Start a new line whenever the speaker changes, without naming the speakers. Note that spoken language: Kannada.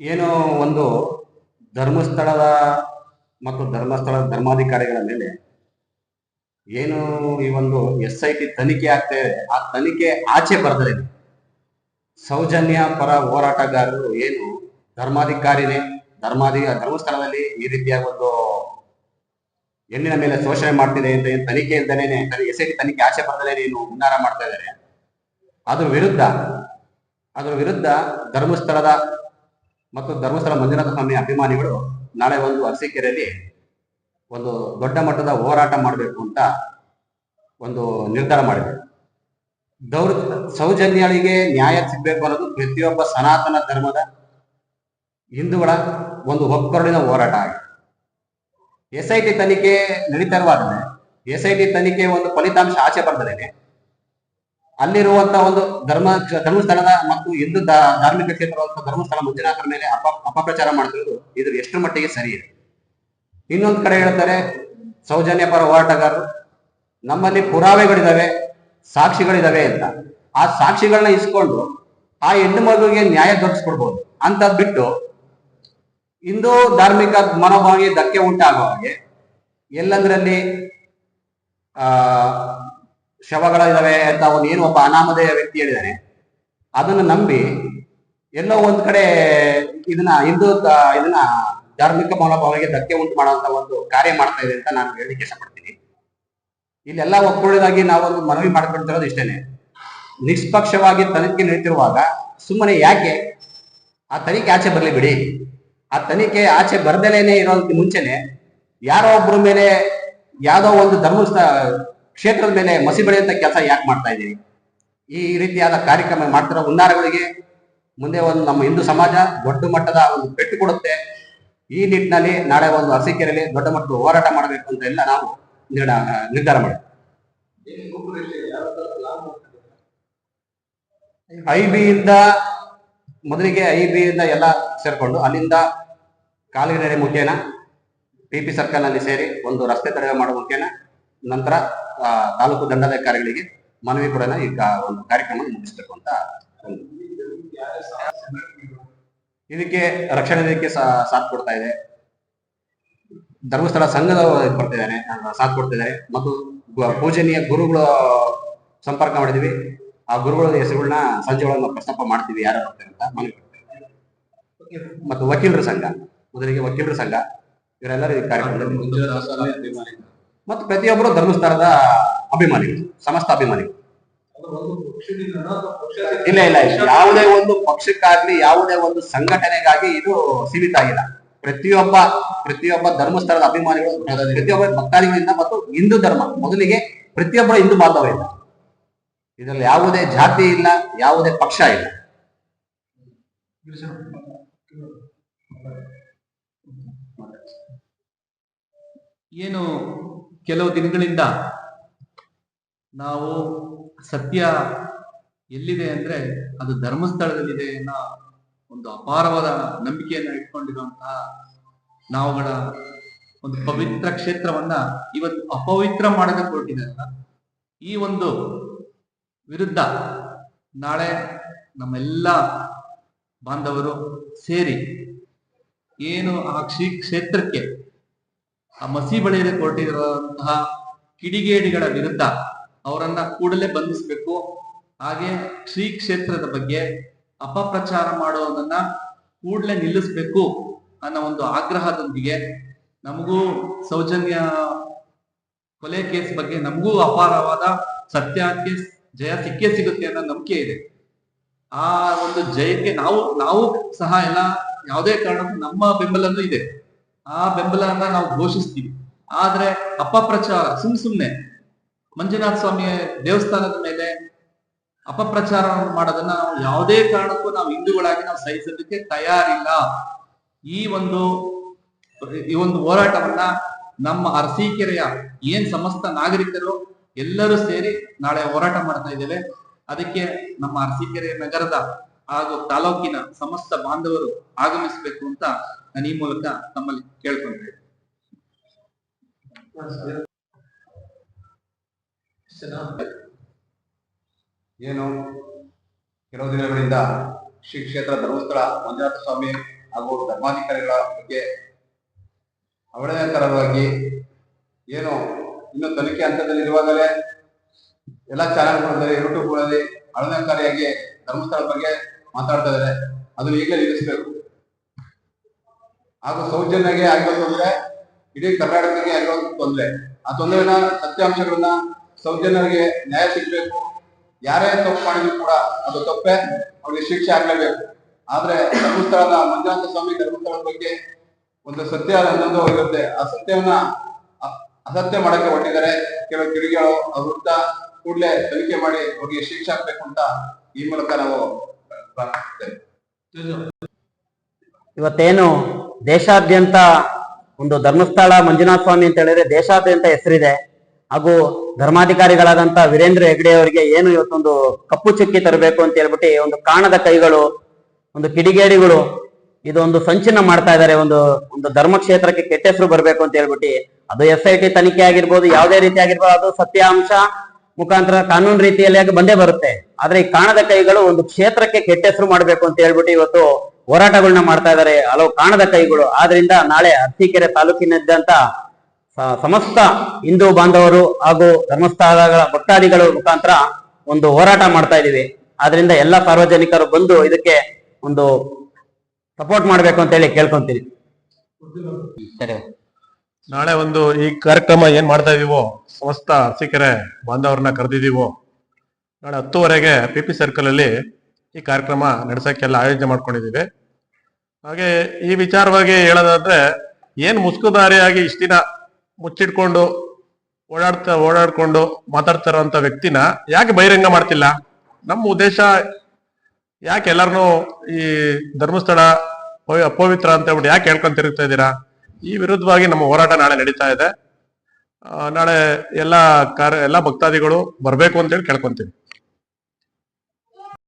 ಏನು ಒಂದು ಧರ್ಮಸ್ಥಳದ ಮತ್ತು ಧರ್ಮಸ್ಥಳದ ಧರ್ಮಾಧಿಕಾರಿಗಳ ಮೇಲೆ ಏನು ಈ ಒಂದು ಎಸ್ ಐ ಟಿ ತನಿಖೆ ಆಗ್ತಾ ಇದೆ. ಆ ತನಿಖೆ ಆಚೆ ಬರ್ತದೆ ಸೌಜನ್ಯ ಪರ ಹೋರಾಟಗಾರರು ಏನು ಧರ್ಮಾಧಿಕಾರಿನೇ, ಧರ್ಮಾಧಿ, ಧರ್ಮಸ್ಥಳದಲ್ಲಿ ಈ ರೀತಿಯ ಒಂದು ಹೆಣ್ಣಿನ ಮೇಲೆ ಶೋಷಣೆ ಮಾಡ್ತಿದೆ ಅಂತ ಏನು ತನಿಖೆ ಇಲ್ದೇನೆ ಎಸ್ ಐ ಟಿ ತನಿಖೆ ಆಚೆ ಬರ್ದಲೇ ಏನು ಹುನ್ನಾರ ಮಾಡ್ತಾ ಇದ್ದಾರೆ. ಅದ್ರ ವಿರುದ್ಧ ಅದ್ರ ವಿರುದ್ಧ ಧರ್ಮಸ್ಥಳದ ಮತ್ತು ಧರ್ಮಸ್ಥಳ ಮಂಜುನಾಥ ಸ್ವಾಮಿ ಅಭಿಮಾನಿಗಳು ನಾಳೆ ಒಂದು ಅರಸೀಕೆರೆಯಲ್ಲಿ ಒಂದು ದೊಡ್ಡ ಮಟ್ಟದ ಹೋರಾಟ ಮಾಡಬೇಕು ಅಂತ ಒಂದು ನಿರ್ಧಾರ ಮಾಡಿದೆ ದೌರ್ ಸೌಜನ್ಯಗಳಿಗೆ ನ್ಯಾಯ ಸಿಗಬೇಕು ಅನ್ನೋದು ಪ್ರತಿಯೊಬ್ಬ ಸನಾತನ ಧರ್ಮದ ಹಿಂದೂಗಳ ಒಂದು ಒಕ್ಕರುಳಿನ ಹೋರಾಟ ಆಗಿದೆ. ಎಸ್ ಐ ಟಿ ತನಿಖೆ ನಡೀತಾ ಇರುವಾಗಲೇ, ಎಸ್ ಐ ಟಿ ತನಿಖೆ ಒಂದು ಫಲಿತಾಂಶ ಆಚೆ ಬರ್ತದೇನೆ ಅಲ್ಲಿರುವಂತ ಒಂದು ಧರ್ಮ, ಧರ್ಮಸ್ಥಳದ ಮತ್ತು ಹಿಂದೂ ಧಾರ್ಮಿಕ ಕ್ಷೇತ್ರವಾದಂತಹ ಧರ್ಮಸ್ಥಳ ಮಂಜುನಾಥರ ಮೇಲೆ ಅಪ, ಅಪಪ್ರಚಾರ ಮಾಡ್ತಿರೋದು ಇದು ಎಷ್ಟು ಮಟ್ಟಿಗೆ ಸರಿ ಇದೆ. ಇನ್ನೊಂದು ಕಡೆ ಹೇಳ್ತಾರೆ, ಸೌಜನ್ಯ ಪರ ಹೋರಾಟಗಾರರು, ನಮ್ಮಲ್ಲಿ ಪುರಾವೆಗಳಿದಾವೆ, ಸಾಕ್ಷಿಗಳಿದಾವೆ ಅಂತ. ಆ ಸಾಕ್ಷಿಗಳನ್ನ ಇಸ್ಕೊಂಡು ಆ ಹೆಣ್ಣು ಮಗುವಿಗೆ ನ್ಯಾಯ ದೊರಕಿಸ್ಕೊಡ್ಬೋದು. ಅಂತ ಬಿಟ್ಟು ಹಿಂದೂ ಧಾರ್ಮಿಕ ಮನೋಭಾವಿಗೆ ಧಕ್ಕೆ ಉಂಟಾಗುವ ಹಾಗೆ ಎಲ್ಲಂದ್ರಲ್ಲಿ, ಆ ಶವಗಳಿದಾವೆ ಅಂತ ಒಂದು ಏನು ಒಬ್ಬ ಅನಾಮಧೇಯ ವ್ಯಕ್ತಿ ಹೇಳಿದಾನೆ. ಅದನ್ನ ನಂಬಿ ಎಲ್ಲೋ ಒಂದ್ ಕಡೆ ಇದನ್ನ ಹಿಂದೂ ಇದನ್ನ ಧಾರ್ಮಿಕ ಮನೋಭಾವನೆಗೆ ಧಕ್ಕೆ ಉಂಟು ಮಾಡುವಂತ ಒಂದು ಕಾರ್ಯ ಮಾಡ್ತಾ ಇದೆ ಅಂತ ನಾನು ಹೇಳಲಿಕ್ಕೆ ಇಷ್ಟಪಡ್ತೀನಿ. ಇಲ್ಲೆಲ್ಲ ಒಪ್ಕೊಳ್ಳೋದಾಗಿ ನಾವೊಂದು ಮನವಿ ಮಾಡ್ಕೊಳ್ತಿರೋದು ಇಷ್ಟೇನೆ. ನಿಷ್ಪಕ್ಷವಾಗಿ ತನಿಖೆ ನಡೀತಿರುವಾಗ ಸುಮ್ಮನೆ ಯಾಕೆ? ಆ ತನಿಖೆ ಆಚೆ ಬರಲಿ ಬಿಡಿ. ಆ ತನಿಖೆ ಆಚೆ ಬರ್ದಲೇನೆ ಇರೋದಕ್ಕೆ ಮುಂಚೆನೆ ಯಾರೋ ಒಬ್ಬರ ಮೇಲೆ ಯಾವುದೋ ಒಂದು ಧರ್ಮಸ್ಥ ಕ್ಷೇತ್ರದ ಮೇಲೆ ಮಸಿ ಬೆಳೆಯುವಂತ ಕೆಲಸ ಯಾಕೆ ಮಾಡ್ತಾ ಇದೀವಿ ಈ ರೀತಿಯಾದ ಕಾರ್ಯಕ್ರಮ ಮಾಡ್ತಿರೋ ಹುನ್ನಾರಗಳಿಗೆ ಮುಂದೆ ಒಂದು ನಮ್ಮ ಹಿಂದೂ ಸಮಾಜ ದೊಡ್ಡ ಮಟ್ಟದ ಒಂದು ಪೆಟ್ಟು ಕೊಡುತ್ತೆ. ಈ ನಿಟ್ಟಿನಲ್ಲಿ ನಾಳೆ ಒಂದು ಅರಸಿಕೆರೆಯಲ್ಲಿ ದೊಡ್ಡ ಮಟ್ಟದ ಹೋರಾಟ ಮಾಡಬೇಕು ಅಂತ ಎಲ್ಲ ನಾವು ನಿರ್ಧಾರ ಮಾಡಿ ಐ ಇಂದ ಮೊದಲಿಗೆ ಐ ಇಂದ ಎಲ್ಲ ಸೇರ್ಕೊಂಡು ಅಲ್ಲಿಂದ ಕಾಲಿನ ಮುಖೇನ, ಪಿ ಪಿ ಸರ್ಕಲ್ನಲ್ಲಿ ಸೇರಿ ಒಂದು ರಸ್ತೆ ತಡೆ ಮಾಡುವ ಮುಖೇನ, ನಂತರ ತಾಲೂಕು ದಂಡಾಧಿಕಾರಿಗಳಿಗೆ ಮನವಿ ಕೂಡ ಈ ಒಂದು ಕಾರ್ಯಕ್ರಮ ಮುಗಿಸ್ಬೇಕು ಅಂತ ಇದಕ್ಕೆ ರಕ್ಷಣೆ ಇದಕ್ಕೆ ಸಾಥ್ ಕೊಡ್ತಾ ಇದೆ. ಧರ್ಮಸ್ಥಳ ಸಂಘದ ಕೊಡ್ತಿದ್ದಾರೆ ಸಾಥ್ ಕೊಡ್ತಿದ್ದಾರೆ ಮತ್ತು ಪೂಜನೀಯ ಗುರುಗಳ ಸಂಪರ್ಕ ಮಾಡಿದೀವಿ. ಆ ಗುರುಗಳ ಹೆಸರುಗಳನ್ನ ಸಂಜೆ ಒಳಗೆ ಪ್ರಸ್ತಾಪ ಮಾಡ್ತೀವಿ, ಯಾರು ಬರ್ತಾರೆ ಅಂತ ಮನವಿ ಮತ್ತು ವಕೀಲರ ಸಂಘ, ಮೊದಲಿಗೆ ವಕೀಲರ ಸಂಘ, ಇವರೆಲ್ಲರೂ ಈ ಕಾರ್ಯಕ್ರಮದಲ್ಲಿ ಮತ್ತು ಪ್ರತಿಯೊಬ್ಬರು ಧರ್ಮಸ್ಥಳದ ಅಭಿಮಾನಿಗಳು, ಸಮಸ್ತ ಅಭಿಮಾನಿಗಳು. ಇಲ್ಲ ಇಲ್ಲ ಯಾವುದೇ ಒಂದು ಪಕ್ಷಕ್ಕಾಗ್ಲಿ, ಯಾವುದೇ ಒಂದು ಸಂಘಟನೆಗಾಗಿ ಇದು ಸೀಮಿತ ಆಗಿಲ್ಲ. ಪ್ರತಿಯೊಬ್ಬ ಪ್ರತಿಯೊಬ್ಬ ಧರ್ಮಸ್ಥಳದ ಅಭಿಮಾನಿಗಳು, ಪ್ರತಿಯೊಬ್ಬ ಭಕ್ತಾದಿಗಳಿಂದ ಮತ್ತು ಹಿಂದೂ ಧರ್ಮ, ಮೊದಲಿಗೆ ಪ್ರತಿಯೊಬ್ಬರ ಹಿಂದೂ ಬಾಂಧವ ಇಲ್ಲ. ಇದರಲ್ಲಿ ಯಾವುದೇ ಜಾತಿ ಇಲ್ಲ, ಯಾವುದೇ ಪಕ್ಷ ಇಲ್ಲ.
ಏನು ಕೆಲವು ದಿನಗಳಿಂದ ನಾವು ಸತ್ಯ ಎಲ್ಲಿದೆ ಅಂದ್ರೆ ಅದು ಧರ್ಮಸ್ಥಳದಲ್ಲಿದೆ ಅನ್ನೋ ಒಂದು ಅಪಾರವಾದ ನಂಬಿಕೆಯನ್ನ ಇಟ್ಕೊಂಡಿರುವಂತಹ ನಾವುಗಳ ಒಂದು ಪವಿತ್ರ ಕ್ಷೇತ್ರವನ್ನ ಇವತ್ತು ಅಪವಿತ್ರ ಮಾಡೋದಕ್ಕೆ ಹೊರಟಿದ್ದಾರಲ್ಲ ಈ ಒಂದು ವಿರುದ್ಧ ನಾಳೆ ನಮ್ಮೆಲ್ಲ ಬಾಂಧವರು ಸೇರಿ ಏನು ಆ ಕ್ಷೇತ್ರಕ್ಕೆ ಆ ಮಸಿ ಬಳಿಯಲ್ಲಿ ಹೊರಟಿರುವಂತಹ ಕಿಡಿಗೇಡಿಗಳ ವಿರುದ್ಧ ಅವರನ್ನ ಕೂಡಲೇ ಬಂಧಿಸಬೇಕು. ಹಾಗೆ ಶ್ರೀ ಕ್ಷೇತ್ರದ ಬಗ್ಗೆ ಅಪಪ್ರಚಾರ ಮಾಡುವುದನ್ನ ಕೂಡಲೇ ನಿಲ್ಲಿಸಬೇಕು ಅನ್ನೋ ಒಂದು ಆಗ್ರಹದೊಂದಿಗೆ ನಮಗೂ ಸೌಜನ್ಯ ಕೊಲೆ ಕೇಸ್ ಬಗ್ಗೆ ನಮಗೂ ಅಪಾರವಾದ ಸತ್ಯಕ್ಕೆ ಜಯ ಸಿಕ್ಕೇ ಸಿಗುತ್ತೆ ಅನ್ನೋ ನಂಬಿಕೆ ಇದೆ. ಆ ಒಂದು ಜಯಕ್ಕೆ ನಾವು ನಾವು ಸಹ ಎಲ್ಲ ಯಾವುದೇ ಕಾರಣಕ್ಕೂ ನಮ್ಮ ಬೆಂಬಲನೂ ಇದೆ. ಆ ಬೆಂಬಲನ ನಾವು ಘೋಷಿಸ್ತೀವಿ. ಆದ್ರೆ ಅಪಪ್ರಚಾರ, ಸುಮ್ ಸುಮ್ನೆ ಮಂಜುನಾಥ ಸ್ವಾಮಿ ದೇವಸ್ಥಾನದ ಮೇಲೆ ಅಪಪ್ರಚಾರ ಮಾಡೋದನ್ನ ನಾವು ಯಾವುದೇ ಕಾರಣಕ್ಕೂ ನಾವು ಹಿಂದೂಗಳಾಗಿ ನಾವು ಸಹಿಸೋದಕ್ಕೆ ತಯಾರಿಲ್ಲ. ಈ ಒಂದು ಈ ಒಂದು ಹೋರಾಟವನ್ನ ನಮ್ಮ ಅರಸೀಕೆರೆಯ ಏನ್ ಸಮಸ್ತ ನಾಗರಿಕರು ಎಲ್ಲರೂ ಸೇರಿ ನಾಳೆ ಹೋರಾಟ ಮಾಡ್ತಾ ಇದ್ದೇವೆ. ಅದಕ್ಕೆ ನಮ್ಮ ಅರಸೀಕೆರೆ ನಗರದ ಹಾಗೂ ತಾಲೂಕಿನ ಸಮಸ್ತ ಬಾಂಧವರು ಆಗಮಿಸಬೇಕು ಅಂತ ನಾನು ಈ ಮೂಲಕ ತಮ್ಮಲ್ಲಿ ಕೇಳ್ಕೊಂಡೆ
ಏನು? ಕೆಲವು ದಿನಗಳಿಂದ ಶ್ರೀ ಕ್ಷೇತ್ರ ಧರ್ಮಸ್ಥಳ ಮಂಜುನಾಥ ಸ್ವಾಮಿ
ಹಾಗೂ ಧರ್ಮಾಧಿಕಾರಿಗಳ ಬಗ್ಗೆ ಅವಳೇತರವಾಗಿ ಏನು ಇನ್ನು ತನಿಖೆ ಹಂತದಲ್ಲಿರುವಾಗಲೇ ಎಲ್ಲ ಚಾನೆಲ್ಗಳಲ್ಲಿ, ಯೂಟ್ಯೂಬ್ಗಳಲ್ಲಿ ಅವಳೇಕಾರಿಯಾಗಿ ಧರ್ಮಸ್ಥಳದ ಬಗ್ಗೆ ಮಾತಾಡ್ತಾ ಇದ್ದಾರೆ ಅದನ್ನ ಈಗಲೇ ನಿಲ್ಲಿಸಬೇಕು. ಹಾಗೂ ಸೌಜನ್ಯಗೆ ಆಗಿರೋದು ಅಂದ್ರೆ ಇಡೀ ಕರ್ನಾಟಕಕ್ಕೆ ಆಗಿರೋದು ತೊಂದರೆ. ಆ ತೊಂದರೆನ ಸತ್ಯಾಂಶಗಳನ್ನ ಸೌಜನ್ಯರಿಗೆ ನ್ಯಾಯ ಸಿಗ್ಬೇಕು. ಯಾರೇ ತಪ್ಪು ಮಾಡಿದ್ರು ಕೂಡ ಅದು ತಪ್ಪೇ, ಅವ್ರಿಗೆ ಶಿಕ್ಷೆ ಆಗ್ಲೇಬೇಕು. ಆದ್ರೆ ಧರ್ಮಸ್ಥಳದ ಮಂಜುನಾಥ ಸ್ವಾಮಿ ಧರ್ಮಸ್ಥಳದ ಬಗ್ಗೆ ಒಂದು ಸತ್ಯ ಅನ್ನೋದು ಇರುತ್ತೆ. ಆ ಸತ್ಯವನ್ನ ಅಸತ್ಯ ಮಾಡಕ್ಕೆ ಹೊಟ್ಟಿದ್ದಾರೆ ಕೆಲವು ಕಿಡಿಗಳು ಅವ್ರ ಕೂಡಲೇ ತನಿಖೆ ಮಾಡಿ ಅವ್ರಿಗೆ ಶಿಕ್ಷೆ ಆಗ್ಬೇಕು ಅಂತ ಈ ಮೂಲಕ ನಾವು
ಇವತ್ತೇನು ದೇಶಾದ್ಯಂತ ಒಂದು ಧರ್ಮಸ್ಥಳ ಮಂಜುನಾಥ ಸ್ವಾಮಿ ಅಂತ ಹೇಳಿದ್ರೆ ದೇಶಾದ್ಯಂತ ಹೆಸರಿದೆ. ಹಾಗೂ ಧರ್ಮಾಧಿಕಾರಿಗಳಾದಂತ ವೀರೇಂದ್ರ ಹೆಗ್ಡೆ ಅವರಿಗೆ ಏನು ಇವತ್ತೊಂದು ಕಪ್ಪು ಚುಕ್ಕಿ ತರಬೇಕು ಅಂತ ಹೇಳ್ಬಿಟ್ಟು ಒಂದು ಕಾಣದ ಕೈಗಳು, ಒಂದು ಕಿಡಿಗೇಡಿಗಳು, ಇದೊಂದು ಸಂಚಿನ ಮಾಡ್ತಾ ಇದ್ದಾರೆ. ಒಂದು ಒಂದು ಧರ್ಮಕ್ಷೇತ್ರಕ್ಕೆ ಕೆಟ್ಟ ಹೆಸರು ಬರಬೇಕು ಅಂತ ಹೇಳ್ಬಿಟ್ಟು ಅದು ಎಸ್ ಐ ಟಿ ತನಿಖೆ ಆಗಿರ್ಬೋದು, ಯಾವುದೇ ರೀತಿ ಆಗಿರ್ಬೋದು, ಅದು ಸತ್ಯಾಂಶ ಮುಖಾಂತರ ಕಾನೂನು ರೀತಿಯಲ್ಲಿ ಆಗಿ ಬಂದೇ ಬರುತ್ತೆ. ಆದ್ರೆ ಈ ಕಾಣದ ಕೈಗಳು ಒಂದು ಕ್ಷೇತ್ರಕ್ಕೆ ಕೆಟ್ಟ ಹೆಸರು ಮಾಡಬೇಕು ಅಂತ ಹೇಳ್ಬಿಟ್ಟು ಇವತ್ತು ಹೋರಾಟಗಳನ್ನ ಮಾಡ್ತಾ ಇದ್ದಾರೆ ಹಲವು ಕಾಣದ ಕೈಗಳು. ಆದ್ರಿಂದ ನಾಳೆ ಅರಸೀಕೆರೆ ತಾಲೂಕಿನಾದ್ಯಂತ ಸಮಸ್ತ ಹಿಂದೂ ಬಾಂಧವರು ಹಾಗೂ ಧರ್ಮಸ್ಥಳಗಳ ಭಕ್ತಾದಿಗಳ ಮುಖಾಂತರ ಒಂದು ಹೋರಾಟ ಮಾಡ್ತಾ ಇದೀವಿ ಆದ್ರಿಂದ ಎಲ್ಲ ಸಾರ್ವಜನಿಕರು ಬಂದು ಇದಕ್ಕೆ ಒಂದು ಸಪೋರ್ಟ್ ಮಾಡ್ಬೇಕು ಅಂತ ಹೇಳಿ ಕೇಳ್ಕೊಂತೀನಿ ಸರಿ.
ನಾಳೆ ಒಂದು ಈ ಕಾರ್ಯಕ್ರಮ ಏನ್ ಮಾಡ್ತಾ ಇದೀವೋ? ಸಮಸ್ತ ಅರಸೀಕೆರೆ ಬಾಂಧವರನ್ನ ಕರೆದಿದೀವೋ ನಾಳೆ ಹತ್ತುವರೆಗೆ ಪಿ ಪಿ ಸರ್ಕಲ್ ಅಲ್ಲಿ ಈ ಕಾರ್ಯಕ್ರಮ ನಡೆಸೋಕ್ಕೆಲ್ಲ ಆಯೋಜನೆ ಮಾಡ್ಕೊಂಡಿದ್ದೀವಿ. ಹಾಗೆ ಈ ವಿಚಾರವಾಗಿ ಹೇಳೋದಾದ್ರೆ, ಏನು ಮುಸ್ಕುದಾರಿಯಾಗಿ ಇಷ್ಟು ದಿನ ಮುಚ್ಚಿಟ್ಕೊಂಡು ಓಡಾಡ್ತಾ, ಓಡಾಡ್ಕೊಂಡು ಮಾತಾಡ್ತಾ ವ್ಯಕ್ತಿನ ಯಾಕೆ ಬಹಿರಂಗ ಮಾಡ್ತಿಲ್ಲ? ನಮ್ಮ ಉದ್ದೇಶ ಯಾಕೆ ಎಲ್ಲರನ್ನೂ ಈ ಧರ್ಮಸ್ಥಳ ಪವಿ- ಅಪವಿತ್ರ ಅಂತ ಹೇಳ್ಬಿಟ್ಟು ಯಾಕೆ ಹೇಳ್ಕೊಂತ ತಿರುಗ್ತಾ ಇದ್ದೀರಾ? ಈ ವಿರುದ್ಧವಾಗಿ ನಮ್ಮ ಹೋರಾಟ ನಾಳೆ ನಡೀತಾ ಇದೆ. ನಾಳೆ ಎಲ್ಲ ಕಾರ್ಯ, ಎಲ್ಲ ಭಕ್ತಾದಿಗಳು ಬರಬೇಕು ಅಂತ ಹೇಳಿ ಕೇಳ್ಕೊಂತೀವಿ.